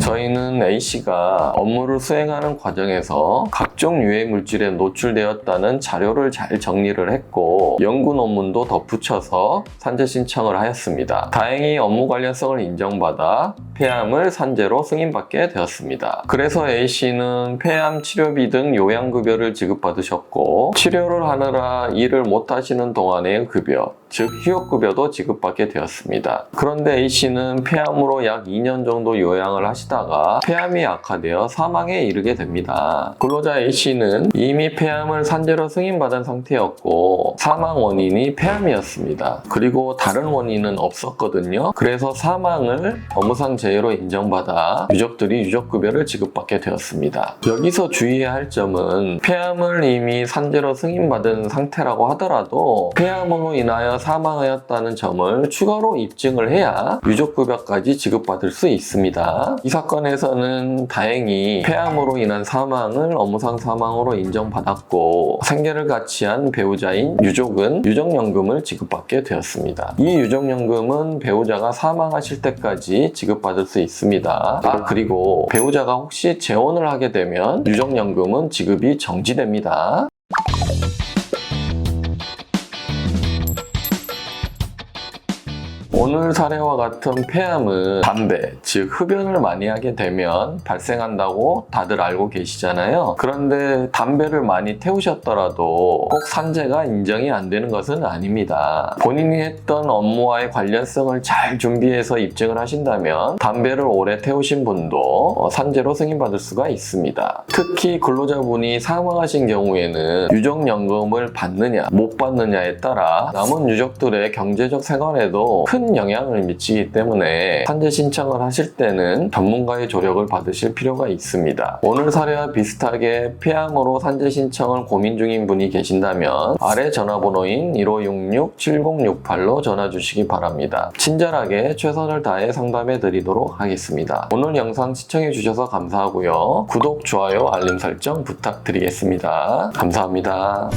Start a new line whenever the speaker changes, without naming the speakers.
저희는 A씨가 업무를 수행하는 과정에서 각종 유해 물질에 노출되었다는 자료를 잘 정리를 했고 연구 논문도 덧붙여서 산재 신청을 하였습니다. 다행히 업무 관련성을 인정받아 폐암을 산재로 승인받게 되었습니다. 그래서 A씨는 폐암 치료비 등 요양급여를 지급받으셨고 치료를 하느라 일을 못하시는 동안의 급여 즉 휴업급여도 지급받게 되었습니다. 그런데 A씨는 폐암으로 약 2년 정도 요양을 하시다가 폐암이 악화되어 사망에 이르게 됩니다. 근로자 A씨는 이미 폐암을 산재로 승인받은 상태였고 사망 원인이 폐암이었습니다. 그리고 다른 원인은 없었거든요. 그래서 사망을 업무상 재해로 인정받아 유족들이 유족급여를 지급받게 되었습니다. 여기서 주의해야 할 점은 폐암을 이미 산재로 승인받은 상태라고 하더라도 폐암으로 인하여 사망하였다는 점을 추가로 입증을 해야 유족급여까지 지급받을 수 있습니다. 이 사건에서는 다행히 폐암으로 인한 사망을 업무상 사망으로 인정받았고 생계를 같이 한 배우자인 유족은 유족연금을 지급받게 되었습니다. 이 유족연금은 배우자가 사망하실 때까지 지급받을 수 있습니다. 아 그리고 배우자가 혹시 재혼을 하게 되면 유족연금은 지급이 정지됩니다. 오늘 사례와 같은 폐암은 담배, 즉 흡연을 많이 하게 되면 발생한다고 다들 알고 계시잖아요. 그런데 담배를 많이 태우셨더라도 꼭 산재가 인정이 안 되는 것은 아닙니다. 본인이 했던 업무와의 관련성을 잘 준비해서 입증을 하신다면 담배를 오래 태우신 분도 어, 산재로 승인받을 수가 있습니다. 특히 근로자분이 사망하신 경우에는 유족연금을 받느냐 못 받느냐에 따라 남은 유족들의 경제적 생활에도 큰 영향을 미치기 때문에 산재 신청을 하실 때는 전문가의 조력을 받으실 필요가 있습니다. 오늘 사례와 비슷하게 폐암으로 산재 신청을 고민 중인 분이 계신다면 아래 전화번호인 1566-7068로 전화 주시기 바랍니다. 친절하게 최선을 다해 상담해 드리도록 하겠습니다. 오늘 영상 시청해 주셔서 감사하고요. 구독, 좋아요, 알림 설정 부탁드리겠습니다. 감사합니다.